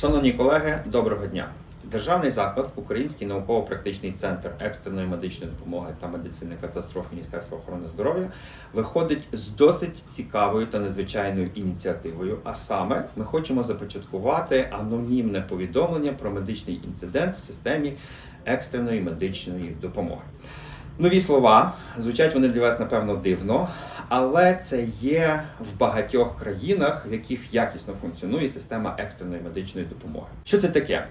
Шановні колеги, доброго дня! Державний заклад, Український науково-практичний центр екстреної медичної допомоги та медицини катастроф Міністерства охорони здоров'я виходить з досить цікавою та незвичайною ініціативою. А саме, ми хочемо започаткувати анонімне повідомлення про медичний інцидент в системі екстреної медичної допомоги. Нові слова звучать вони для вас напевно дивно, але це є в багатьох країнах, в яких якісно функціонує система екстреної медичної допомоги. Що це таке?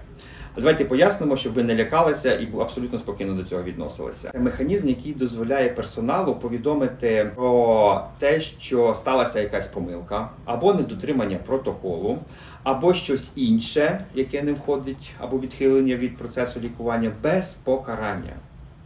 Давайте пояснимо, щоб ви не лякалися і абсолютно спокійно до цього відносилися. Це механізм, який дозволяє персоналу повідомити про те, що сталася якась помилка, або недотримання протоколу, або щось інше, яке не входить, або відхилення від процесу лікування без покарання.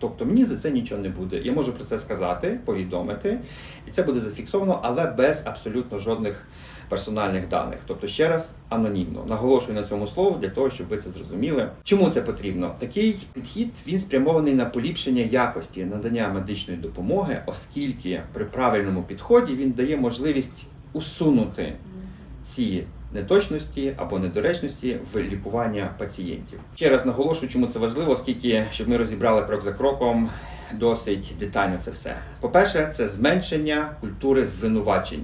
Тобто мені за це нічого не буде. Я можу про це сказати, повідомити, і це буде зафіксовано, але без абсолютно жодних персональних даних. Тобто, ще раз анонімно. Наголошую на цьому слову для того, щоб ви це зрозуміли. Чому це потрібно? Такий підхід він спрямований на поліпшення якості надання медичної допомоги, оскільки при правильному підході він дає можливість усунути ці неточності або недоречності в лікування пацієнтів. Ще раз наголошую, чому це важливо, оскільки щоб ми розібрали крок за кроком досить детально це все. По-перше, це зменшення культури звинувачень.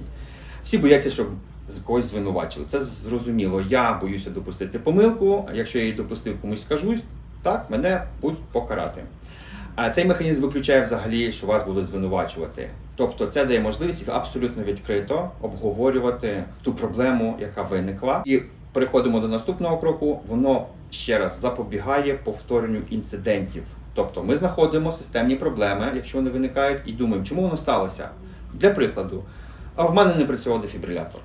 Всі бояться, щоб з когось звинувачили. Це зрозуміло. Я боюся допустити помилку. Якщо я її допустив, комусь скажусь, так мене будуть покарати. А цей механізм виключає взагалі, що вас будуть звинувачувати. Тобто це дає можливість абсолютно відкрито обговорювати ту проблему, яка виникла. І переходимо до наступного кроку. Воно ще раз запобігає повторенню інцидентів. Тобто ми знаходимо системні проблеми, якщо вони виникають, і думаємо, чому воно сталося. Для прикладу, а в мене не працював дефібрилятор.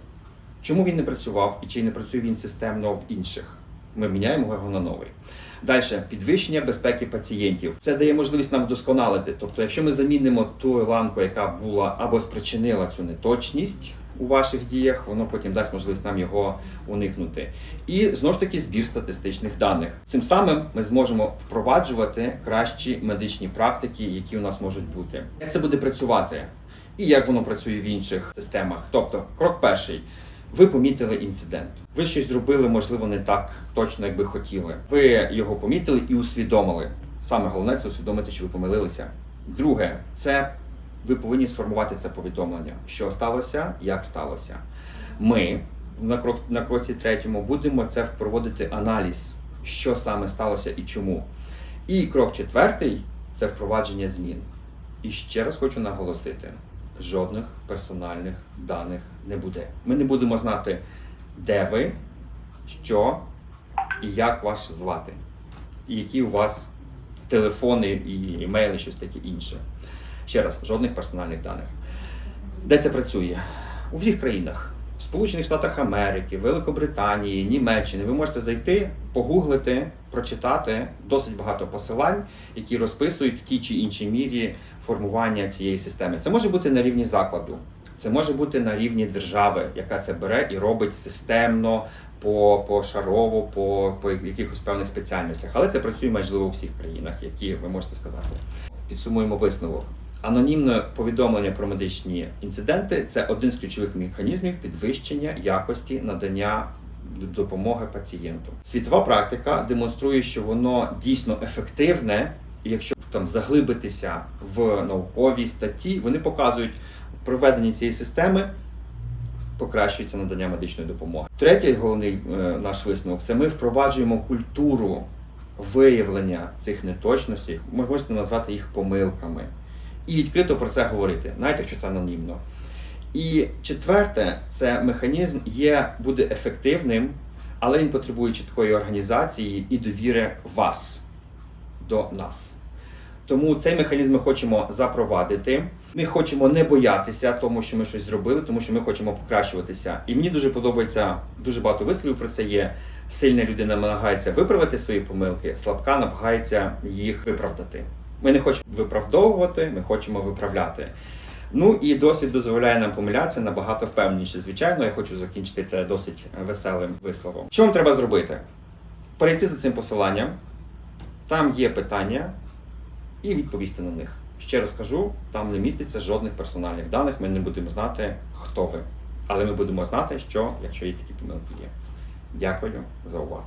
Чому він не працював і чи не працює він системно в інших? Ми міняємо його на новий. Далі підвищення безпеки пацієнтів. Це дає можливість нам вдосконалити. Тобто, якщо ми замінимо ту ланку, яка була або спричинила цю неточність у ваших діях, воно потім дасть можливість нам його уникнути. І знову ж таки збір статистичних даних. Цим самим ми зможемо впроваджувати кращі медичні практики, які у нас можуть бути. Як це буде працювати? І як воно працює в інших системах? Тобто, крок перший. Ви помітили інцидент. Ви щось зробили, можливо, не так точно, як би хотіли. Ви його помітили і усвідомили. Саме головне це усвідомити, що ви помилилися. Друге, це ви повинні сформувати це повідомлення, що сталося, як сталося. Ми на крок на кроці третьому будемо це проводити аналіз, що саме сталося і чому. І крок четвертий це впровадження змін. І ще раз хочу наголосити: жодних персональних даних не буде. Ми не будемо знати, де ви, що і як вас звати, і які у вас телефони і імейли, щось таке інше. Ще раз, жодних персональних даних. Де це працює? У всіх країнах. Сполучених Штатах Америки, Великобританії, Німеччини. Ви можете зайти, погуглити, прочитати досить багато посилань, які розписують в тій чи іншій мірі формування цієї системи. Це може бути на рівні закладу, це може бути на рівні держави, яка це бере і робить системно, по, пошарово, по, по якихось певних спеціальностях. Але це працює майже у всіх країнах, які ви можете сказати. Підсумуємо висновок. Анонімне повідомлення про медичні інциденти це один з ключових механізмів підвищення якості надання допомоги пацієнту. Світова практика демонструє, що воно дійсно ефективне, і якщо там заглибитися в наукові статті, вони показують в проведенні цієї системи. Покращується надання медичної допомоги. Третій головний е, наш висновок це ми впроваджуємо культуру виявлення цих неточностей, можете назвати їх помилками, і відкрито про це говорити, навіть якщо це анонімно. І четверте, це механізм є, буде ефективним, але він потребує чіткої організації і довіри вас до нас. Тому цей механізм ми хочемо запровадити. Ми хочемо не боятися тому, що ми щось зробили, тому що ми хочемо покращуватися. І мені дуже подобається дуже багато висловів про це є. Сильна людина намагається виправити свої помилки, слабка намагається їх виправдати. Ми не хочемо виправдовувати, ми хочемо виправляти. Ну і досвід дозволяє нам помилятися набагато впевненіше. Звичайно, я хочу закінчити це досить веселим висловом. Що вам треба зробити? Перейти за цим посиланням. Там є питання, і відповісти на них. Ще раз кажу, там не міститься жодних персональних даних, ми не будемо знати, хто ви. Але ми будемо знати, що якщо є такі помилки є. Дякую за увагу.